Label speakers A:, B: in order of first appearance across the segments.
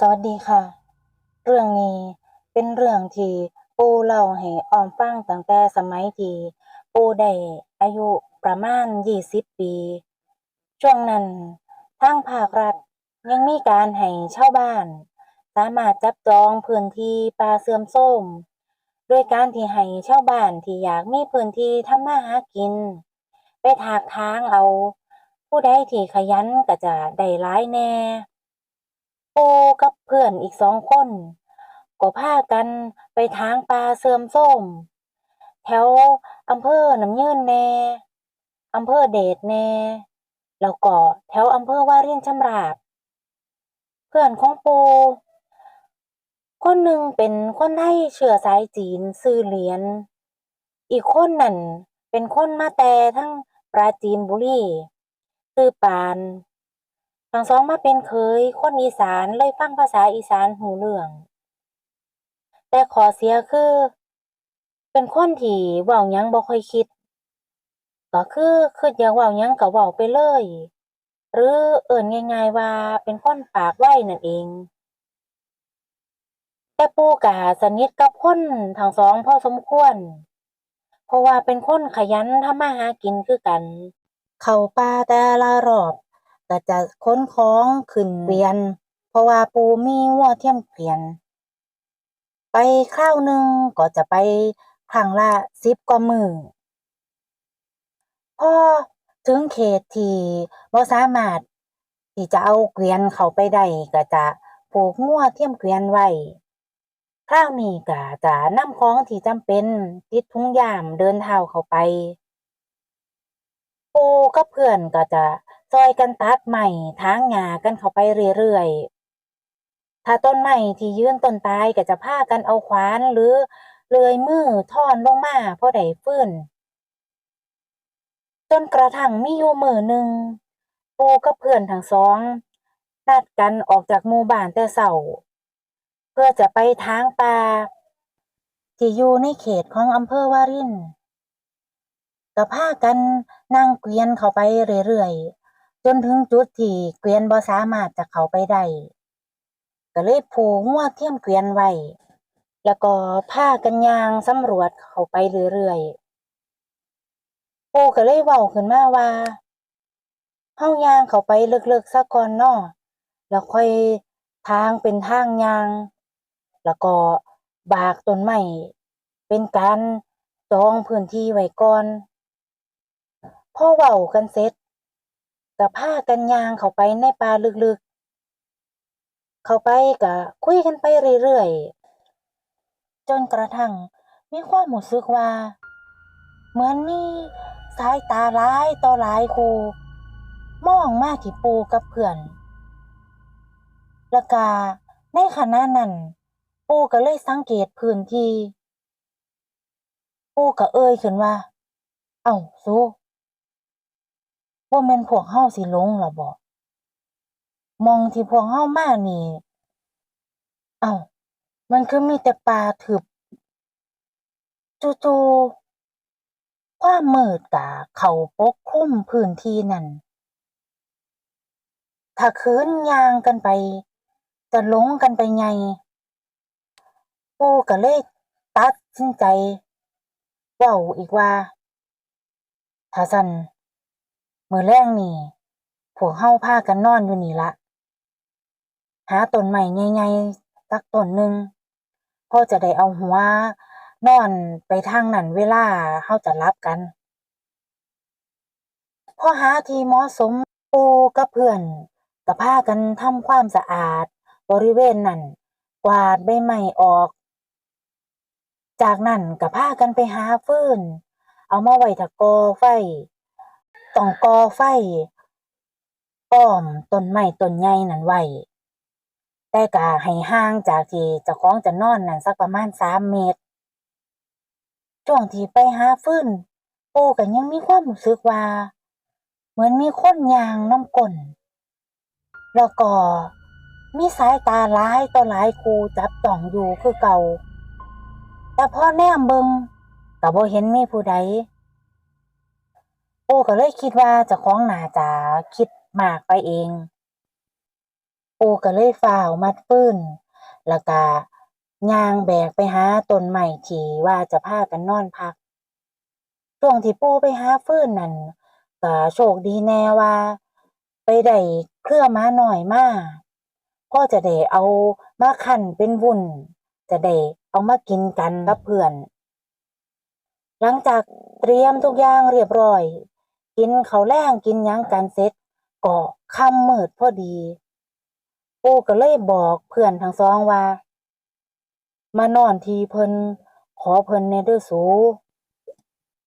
A: สวัสดีค่ะ เรื่องนี้เป็นเรื่องที่ปู่เล่าให้ออมฟังตั้งแต่สมัยที่ปู่ได้อายุประมาณยี่สิบปี ช่วงนั้นทางภาครัฐยังมีการให้เช่าบ้าน สามารถจับจองพื้นที่ป่าเสื่อมโทรมด้วยการที่ให้เช่าบ้านที่อยากมีพื้นที่ทำมาหากิน ไปถากถางเอา ผู้ใดที่ขยันก็จะได้หลายแน่ ปูกับเพื่อนอีกสองคน ก็พากันไปถางป่าเสื่อมโทรมแถวอำเภอน้ำยื่นแน่อำเภอเดชแน่แล้วก็แถวอำเภอว่าเรินชำราบ เพื่อนของปูคนหนึ่งเป็นคนไทยเชื้อสายจีนชื่อเหรียญอีกคนนั่นเป็นคนมาแต่ทั้งปราจีนบุรีชื่อปาน ทั้งสองมาเป็นเคยคนอีสานเลยฟังภาษาอีสานหูเรื่อง แต่ขอเสียคือ เป็นคนที่เว้ายังบ่ค่อยคิด ก็คือคิดอยากเว้ายังก็เว้าไปเลย หรือเอิ้นง่าย ๆ ว่าเป็นคนปากไวนั่นเอง แต่ปู่ก็สนิทกับคนทั้งสองพอสมควร เพราะว่าเป็นคนขยันทำมาหากินคือกัน เข้าป่าแต่ละรอบ ก็จะขนของขึ้นเกวียน เพราะว่าปูมีวัวเทียมเกวียน ไปคราวหนึ่งก็จะไปครั้งละสิบกว่ามือพอถึงเขตที่บ่สามารถที่จะเอาเกวียนเขาไปได้ก็จะผูกงัวเทียมเกวียนไว้คราวนี้ก็จะนำของที่จำเป็นติดถุงยามเดินเท้าเข้าไป ปูกับเพื่อนก็จะ ช่วยกันตัดไม้ถางหญ้ากันเข้าไปเรื่อยๆ ถ้าต้นไม้ที่ยืนต้นตายก็จะพากันเอาขวานหรือเลื่อยมือถอนลงมาพอได้ฟื้นจนกระทั่งมีอยู่มือหนึ่งปูกับเพื่อนทั้งสองนัดกันออกจากหมู่บ้านแต่เช้าเพื่อจะไปถางป่าที่อยู่ในเขตของอำเภอวารินก็พากันนั่งเกวียนเข้าไปเรื่อยๆ จนถึงจุดที่เกวียนบ่สามารถจะเข้าไปได้ก็เลยผูกงัวเทียมเกวียนไว้แล้วก็พากันยางสำรวจเข้าไปเรื่อยๆปูก็เลยเว้าขึ้นมาว่าเฮายางเข้าไปลึกๆซะก่อนเนาะแล้วค่อยทางเป็นทางยาง แล้วก็บากต้นไม้เป็นการจองพื้นที่ไว้ก่อนพอเว้ากันเสร็จ ก็พากันย่างเข้าไปในป่าลึกๆ เข้าไปก็คุยกันไปเรื่อยๆ จนกระทั่งมีความรู้สึกว่า เหมือนมีสายตาหลายต่อหลายคูมองมาที่ปูกับเพื่อนล้วก็ในขณะนั้น ปูก็เลยสังเกตพื้นที่ ปูก็เอ่ยขึ้นว่า เอ้าสู บ่แม่นพวกเราสิลงละบ่หม้องที่พวกเรามานี่ เอ้ามันคือมีแต่ป่าทึบจู่ๆความมืดก็เข้าปกคลุมพื้นที่นั้นถ้าคืนยางกันไป จะลงกันไปใหญ่ปู่ก็เลยตัดสินใจเว้าอีกว่า ถ้าซั้น มื้อแลงนี้พวกเราพากันนอนอยู่นี่ละหาต้นไม้ใหญ่ๆสักต้นหนึ่งพอจะได้เอาหัวนอนไปทางนั้นเวลาเราจะหลับกันพอหาทีเหมาะสมปูกับเพื่อนก็พากันทำความสะอาด บริเวณนั้นกวาดใบไม้ออก จากนั้นก็พากันไปหาฟืนเอามาไว้ถ้าก่อไฟ ต้องก่อไฟอ้อมต้นไม้ต้นใหญ่นั้นไว้แต่ก็ให้ห่างจากที่เจ้าของจะนอนนั้นสักประมาณสามเมตรช่วงที่ไปหาฟืนปู่ก็ยังมีความรู้สึกว่า เหมือนมีคนยางน้ำก้นแล้วก็มีสายตาหลายต่อหลายคูจับจ้องอยู่คือเก่า แต่พ่อแนมเบิ่งก็บ่เห็นมีผู้ใด ปู่ก็เลยคิดว่าเจ้าของหนาจะคิดมากไปเอง ปู่ก็เลยฟ้าวมัดฟื้นแล้วก็ย่างแบกไปหาต้นไม้ที่ว่าจะพากันนอนพัก ช่วงที่ปู่ไปหาฟื้นนั่นก็โชคดีแน่ว่า ไปได้เครื่อม้าน้อยมาพ่อจะได้เอามาคั่นเป็นวุ้นจะได้เอามากินกันกับเพื่อน หลังจากเตรียมทุกอย่างเรียบร้อย กินเขาแลงกินยังกันเสร็จก็ค่ำมืดพอดี ปูก็เลยบอกเพื่อนทั้งสองว่า มานอนทีเพิ่นขอเพิ่นแหน่เด้อสู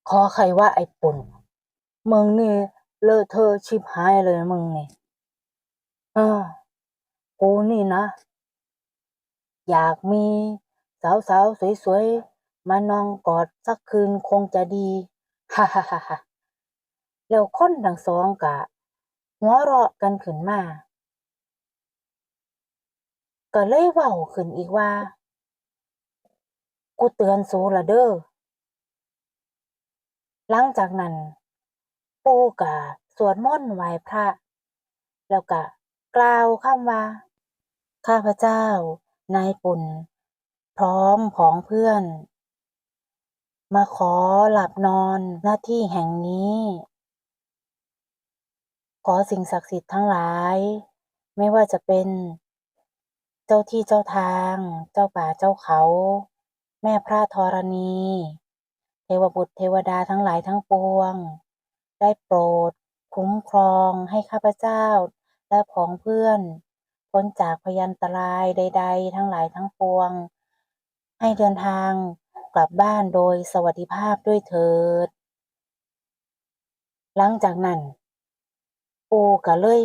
A: ขอใครว่าไอ้ปุ่นมึงนี่เลอะเทอะชิบหายเลยมึงนี่เออกูนี่นะ อยากมีสาวๆสวยๆ มานอนกอดสักคืนคงจะดี ฮ่าฮ่าฮ่า แล้วคนทั้งสองกะหัวเราะกันขึ้นมา ก็เลยเว้าขึ้นอีกว่า กูเตือนสูละเด้อ หลังจากนั้น ปู่ก็สวดมนต์ไหว้พระ แล้วก็กล่าวคำว่า ข้าพเจ้า นายปุ่น พร้อมผองเพื่อน มาขอหลับนอนหน้าที่แห่งนี้ ขอสิ่งศักดิ์สิทธิ์ทั้งหลาย ไม่ว่าจะเป็น เจ้าที่เจ้าทาง เจ้าป่าเจ้าเขา แม่พระธรณี เทวบุตรเทวดาทั้งหลายทั้งปวง ได้โปรด คุ้มครองให้ข้าพเจ้า และผองเพื่อน พ้นจากพยันตรายใด ๆ ทั้งหลายทั้งปวง ให้เดินทางกลับบ้านโดยสวัสดิภาพด้วยเถิด หลังจากนั้น ปูก็เลย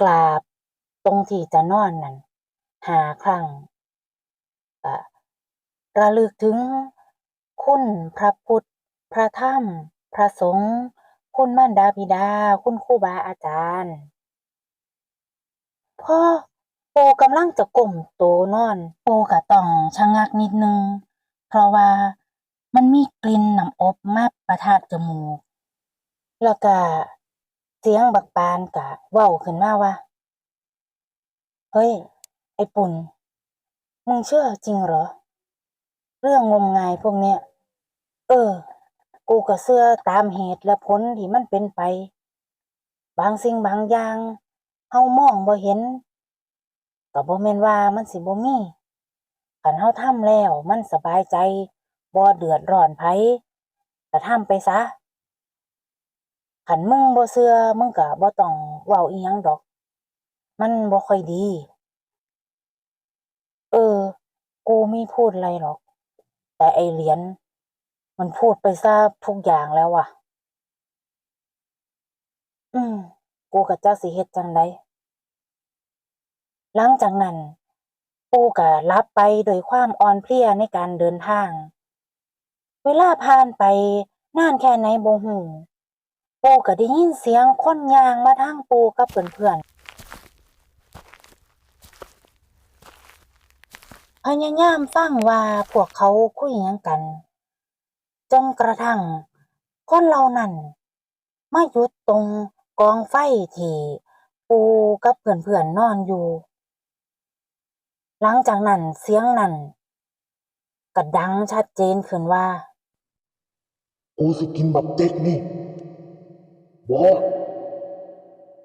A: กราบตรงที่จะนอนนั่นหาครั้งก็ระลึกถึงคุณพระพุทธ พระธรรม พระสงฆ์คุณมารดาบิดา คุณครูบาอาจารย์พ่อปูกำลังจะก้มโตนอน ปูก็ต้องชะงักนิดนึง เพราะว่ามันมีกลิ่นน้ำอบมาปะทะจมูก แล้วก็ สียงบักปานก็เว้าขึ้นมาว่า เฮ้ย ไอ้ปุ่น มึงเชื่อจริงเหรอ เรื่องงมงายพวกเนี้ย เออ กูก็เชื่อตามเหตุและผลที่มันเป็นไป บางสิ่งบางอย่างเฮามองบ่เห็นก็บ่แม่นว่ามันสิบ่มีคันเฮาทำแล้วมันสบายใจบ่เดือดร้อนไผก็ทำไปซะ คันมึงบ่เชื่อมึงก็บ่ต้องเว้าอิหยังดอก มันบ่ค่อยดี เออ กูไม่พูดอะไรหรอก แต่ไอเหรียญมันพูดไปซะทุกอย่างแล้วว่ะ อืม กูก็จักสิเฮ็ดจังใดหลังจากนั้น ปูก็หลับไปโดยความอ่อนเพลียในการเดินทาง เวลาผ่านไปนานแค่ไหนบ่ฮู้ ปู่ก็ได้ยินเสียงคนยางมาทางปู่กับเพื่อนๆพยายามฟังว่าพวกเขาคุยยังกัน จนกระทั่งคนเหล่านั้นมาหยุดตรงกองไฟที่ปู่กับเพื่อนๆนอนอยู่ หลังจากนั้นเสียงนั้นก็ดังชัดเจนขึ้นว่า
B: กูสิกินบักเต็กนี่ บอ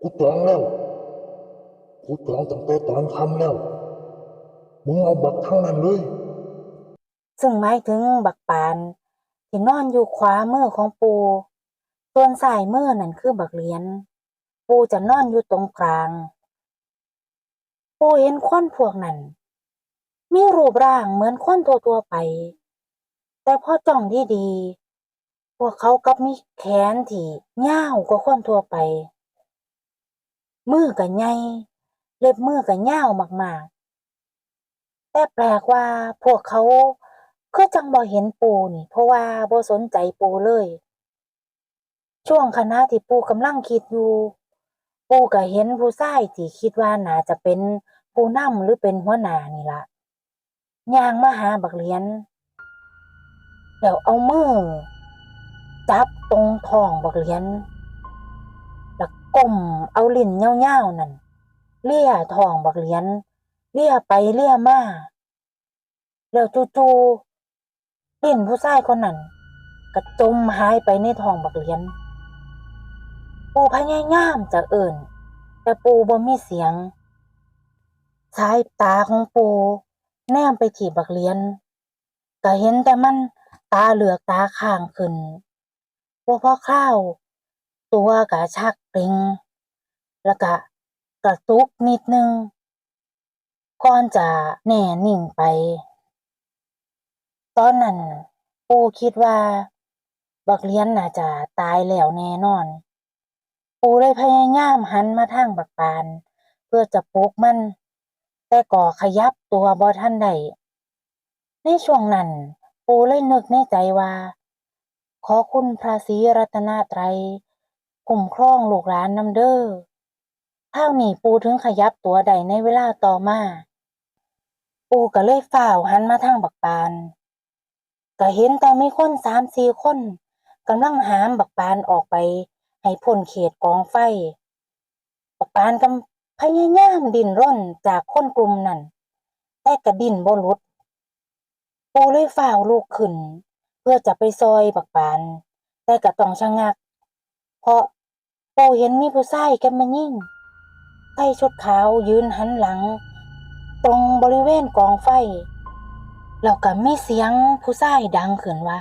B: กูจองแล้วกูจองตั้งแต่ตอนคำแล้ว มึงเอาบักทั้งนั้นเลย
A: ซึ่งหมายถึงบักปานที่นอนอยู่ขวามือของปูส่วนซ้ายมือนั่นคือบักเหรียญปูจะนอนอยู่ตรงกลาง ปูเห็นคนพวกนั้น มีรูปร่างเหมือนคนตัวตัวไป แต่พอจ้องดีๆ วกเขากับมีแขนที่ยาวกว่าคนทั่วไป มือก็ใหญ่เล็บมือก็ยาวมากๆ แต่แปลกว่าพวกเขาคือจังบ่เห็นปูนี่ เพราะว่าบ่สนใจปูเลย ช่วงขณะที่ปูกำลังคิดอยู่ ปูก็เห็นผู้ชายที่คิดว่าน่าจะเป็นผู้นำหรือเป็นหัวหน้านี่ละย่างมาหาบักเหรียญแล้วเอามือ จับตรงท้องบักเหรียญแล้วก้มเอาลิ้นยาๆนั่นเลี่ยท้องบักเหรียญเลี่ยไปเลี่ยมาแล้วจู่ๆลิ้นผู้ชายคนนั้นก็จมหายไปในท้องบักเหรียญปูพยายามจะเอิ่น แต่ปูบ่มีเสียงสายตาของปูแนมไปที่บักเหรียญก็เห็นแต่มันตาเหลือกตาข้างขึ้น บ่พอคราว ตัวก็ชักเกร็งแล้วก็กระตุกนิดนึงก่อนจะแน่นิ่งไป ตอนนั้นปู่คิดว่า บักเหรียญน่าจะตายแล้วแน่นอน ปู่เลยพยายามหันมาทางบักปาน เพื่อจะปลุกมัน แต่ก็ขยับตัวบ่ทันได้ในช่วงนั้น ปู่เลยนึกในใจว่า ขอคุณพระศรีรัตนตรัยคุ้มครองลูกหลานนำเด้อคราวนี้ปูถึงขยับตัวได้ในเวลาต่อมา ปูก็เลยฟ้าวหันมาทางบักปานก็เห็นแต่มีคนสามสี่คนกำลังหามบักปานออกไป ให้พ้นเขตกองไฟ บักปานกำพยายามดินร่นจากคนกลุ่มนั้นแต่ก็ดิ้นบ่หลุดปูเลยฟ้าวลุกขึ้น เพื่อจะไปซอยบักปาน แต่ก็ต้องชะงัก เพราะปู่เห็นมีผู้ชายกับแม่ยิ่งใส่ชุดขาวยืนหันหลัง ตรงบริเวณกองไฟแล้วก็มีเสียงผู้ชายดังขึ้นว่า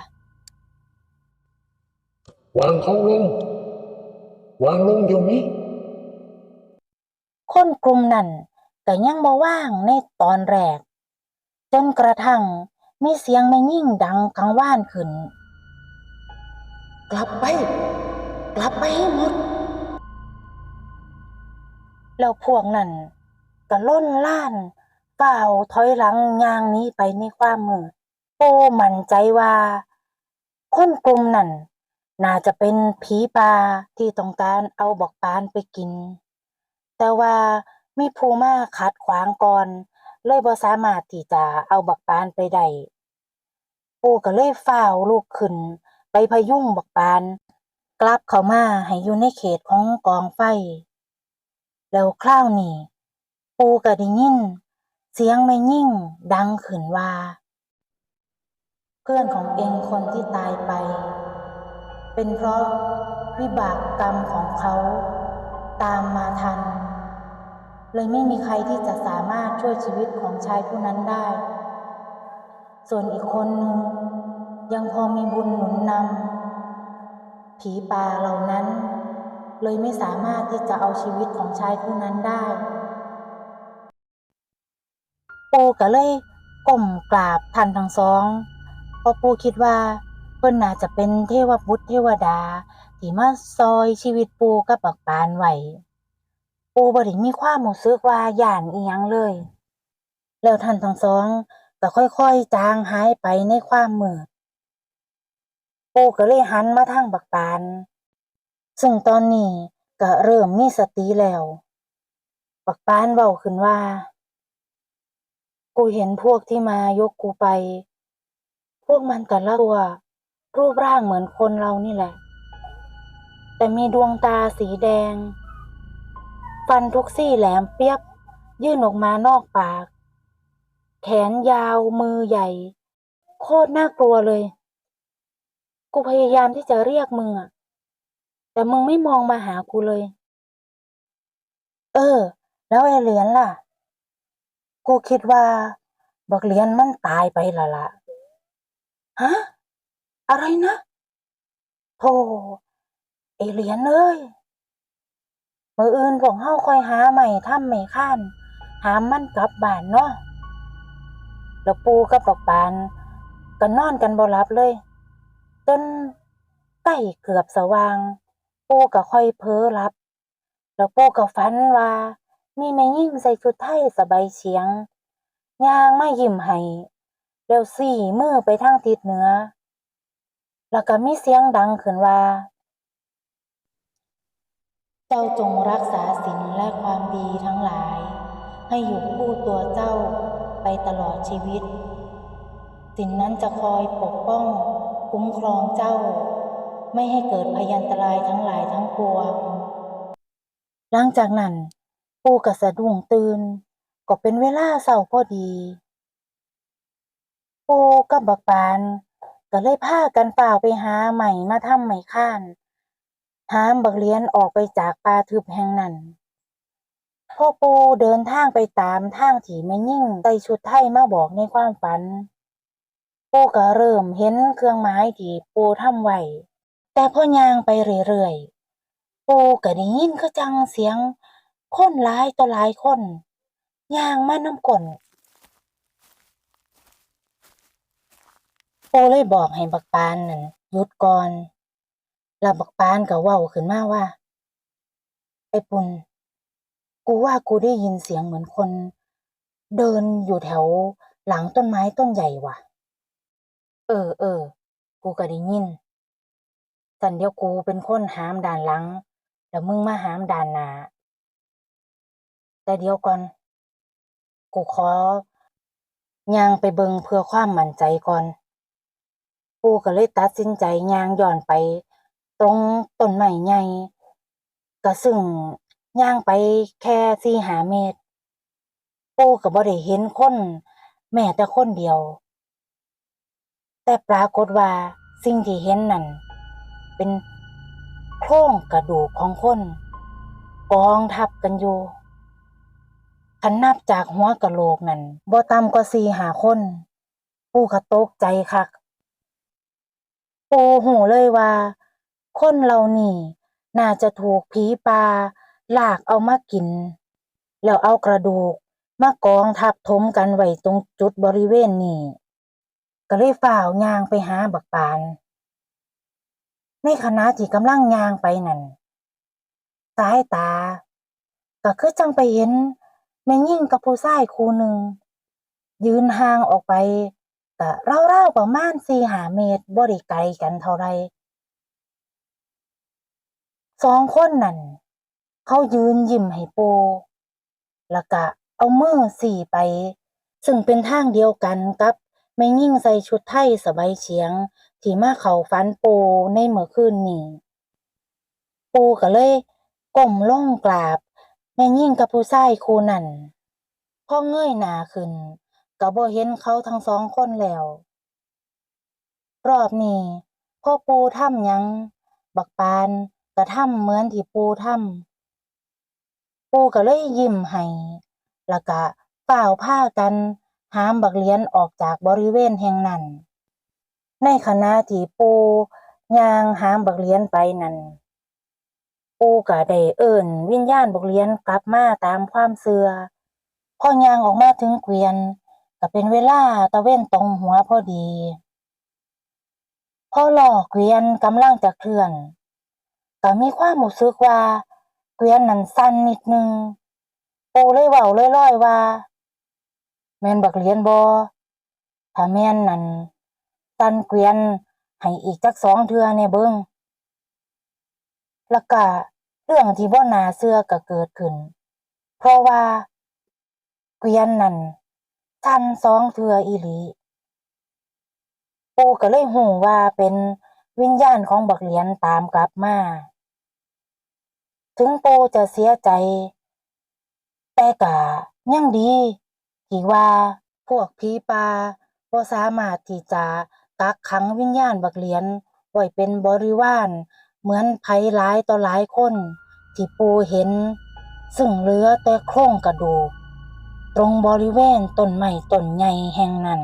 B: วางเขาลงวางลงเดี๋ยวนี้
A: คนกลุ่มนั้นก็ยังบ่ว่างในตอนแรก จนกระทั่ง มีเสียงแม่ยิ่งดังกังว่านขึ้น กลับไป กลับไปให้หมด แล้วพวกนั้นก็ล่นล่านก้าวถอยหลังย่างนี้ไปในความมืดโป้มั่นใจว่า คนกลุ่มนั้นน่าจะเป็นผีป่าที่ต้องการเอาบอกปานไปกิน แต่ว่ามีผู้มาขัดขวางก่อน เลยบ่สามารถที่จะเอาบักปานไปได้ปู่ก็เลยฟ้าวลุกขึ้น ไปพยุงบักปาน กลับเข้ามาให้อยู่ในเขตของกองไฟ แล้วคราวนี้ปู่ก็ได้ยิน เสียงแม่ยิ่งดังขึ้นว่า เพื่อนของเองคนที่ตายไป เป็นเพราะวิบากกรรมของเขาตามมาทัน เลยไม่มีใครที่จะสามารถช่วยชีวิตของชายผู้นั้นได้ ส่วนอีกคนหนึ่งยังพอมีบุญหนุนนำผีป่าเหล่านั้น เลยไม่สามารถที่จะเอาชีวิตของชายผู้นั้นได้ปูก็เลยก้มกราบท่านทั้งสองเพราะปูคิดว่า เพิ่นน่าจะเป็นเทวบุตรเทวดา ที่มาซอยชีวิตปูกับบักปานไว้ ปูบ่ได้มีความรู้สึกว่าย่านอียังเลย แล้วท่านทั้งสองก็ค่อยๆจางหายไปในความมืดปูก็เลยหันมาทางบักปาน ซึ่งตอนนี้ก็เริ่มมีสติแล้ว บักปานเว้าขึ้นว่า กูเห็นพวกที่มายกกูไป พวกมันแต่ละตัว รูปร่างเหมือนคนเรานี่แหละ แต่มีดวงตาสีแดง ฟันทุกซี่แหลมเปียบ ยื่นออกมานอกปาก แขนยาวมือใหญ่ โคตรน่ากลัวเลย กูพยายามที่จะเรียกมึงอะแต่มึงไม่มองมาหากูเลย เออ แล้วไอ้เหรียญล่ะ กูคิดว่าบักเหรียญมันตายไปและละฮะ อะไรนะโธ่ไอเหรียญเอ้ย มืออื่นพวกเฮาคอยหาใหม่ถ้ำไม่ข้าน หามมันกลับบ้านเนาะแล้วปูกับบักปานก็นอนกันบ่หลับเลย จนใกล้เกือบสว่าง ปูก็ค่อยเพ้อหลับ แล้วปูก็ฝันว่า มีแม่หญิงใส่ชุดไทยสบายเฉียงย่างมายิ้มให้แล้วสี่มือไปทางทิศเหนือ แล้วก็มีเสียงดังขึ้นว่า เจ้าจงรักษาศีลและความดีทั้งหลาย ให้อยู่คู่ตัวเจ้าไปตลอดชีวิตศีลนั้นจะคอยปกป้อง คุ้มครองเจ้า ไม่ให้เกิดพยันตรายทั้งหลายทั้งปวงหลังจากนั้นปู่ก็สะดุ้งตื่นก็เป็นเวลาเช้าพอดีปู่กับบักปานก็เลยพากันฟ้าวไปหาไม้มาทำไม้ค้าน หามบักเหรียญออกไปจากป่าทึบแห่งนั้นพอปูเดินทางไปตามทางที่แม่ยิ่งใส่ชุดไทยมาบอกในความฝัน ปูก็เริ่มเห็นเครื่องหมายที่ปูทำไว้แต่พอยางไปเรื่อยๆ ปูก็ได้ยินคือจังเสียงคนหลายต่อหลายคนยางมาน้ำก้นปูเลยบอกให้บักปานนั่นหยุดก่อน แล้วบักปานก็เว้าขึ้นมาว่า ไอ้ปุ่นกูว่ากูได้ยินเสียงเหมือนคน เดินอยู่แถวหลังต้นไม้ต้นใหญ่ว่ะ เออเออ กูก็ได้ยินสันเดียวกูเป็นคนหามด่านหลัง แล้วมึงมาหามด่านหน้าแต่เดียวก่อน กูขอย่างไปเบิงเพื่อความมั่นใจก่อน กูก็เลยตัดสินใจย่างย้อนไป ตรงต้นไม้ใหญ่ก็ซึ่งย่างไปแค่สี่หาเมตร ปูก็บ่ได้เห็นคนแม้แต่คนเดียว แต่ปรากฏว่าสิ่งที่เห็นนั่นเป็นโครงกระดูกของคนกองทับกันอยู่คันนับจากหัวกะโหลกนั่นบ่ต่ำกว่าสี่หาคน ปูก็ตกใจคัก ปูหูเลยว่า คนเหล่านี้น่าจะถูกผีป่าลากเอามากิน แล้วเอากระดูกมากองทับถมกันไว้ตรงจุดบริเวณนี้ ก็เลยฝ่าวยางไปหาบักปาน ในขณะที่กำลังยางไปนั่นสายตา ก็คือจังไปเห็น แม่ยิ่งกับผู้ชายคู่หนึ่ง ยืนห่างออกไปก็ราวๆประมาณสี่หาเมตรบ่ได้ไกลกันเท่าไร สองคนนั่นเขายืนยิ้มให้ปูแล้วก็เอามือสี่ไป ซึ่งเป็นทางเดียวกันกับแม่ยิ่งใส่ชุดไทยสบายเฉียง ที่มาเขาฝันปูในเมื่อคืนนี้ปูก็เลยก้มลงกราบแม่ยิ่งกับผู้ชายคู่นั้นพ่อเงยหน้าขึ้นก็บ่เห็นเขาทั้งสองคนแล้ว รอบนี้พ่อปูทำยัง บักปาน ก็ทำเหมือนที่ปูทำปูก็เลยยิ้มให้แล้วก็ฝ่าวผ้ากันหามบักเหรียญออกจากบริเวณแห่งนั้น ในขณะที่ปูย่างหามบักเหรียญไปนั้นปูก็ได้เอิ้นวิญญาณบักเหรียญกลับมาตามความเชื่อพอย่างออกมาถึงเกวียนก็เป็นเวลาตะเว้นตรงหัวพอดี พอหล้อเกวียนกำลังจะเคลื่อน ก็มีความรู้สึกว่าเกวียนนั้นสั่นนิดนึง ปูเลยเว้าลอยๆว่า แม่นบักเหรียญบ่ถ้าแม่นนั่นสั่นเกวียนให้อีกจักสองเทื่อแหน่เบิ่งแล้วก็เรื่องที่บ่น่าเชื่อก็เกิดขึ้น เพราะว่า เกวียนนั่นสั่นสองเทื่ออีหลีปูก็เลยหูว่าเป็นวิญญาณของบักเหรียญตามกลับมา ถึงปูจะเสียใจ แต่ก็ยังดีที่ว่าพวกผีปาบ่สามารถที่จะกักขังวิญญาณบักเหรียญไว้เป็นบริวารเหมือนไผหลายต่อหลายคน ที่ปูเห็น ซึ่งเหลือแต่โครงกระดูก ตรงบริเวณต้นไม้ต้นใหญ่แห่งนั้น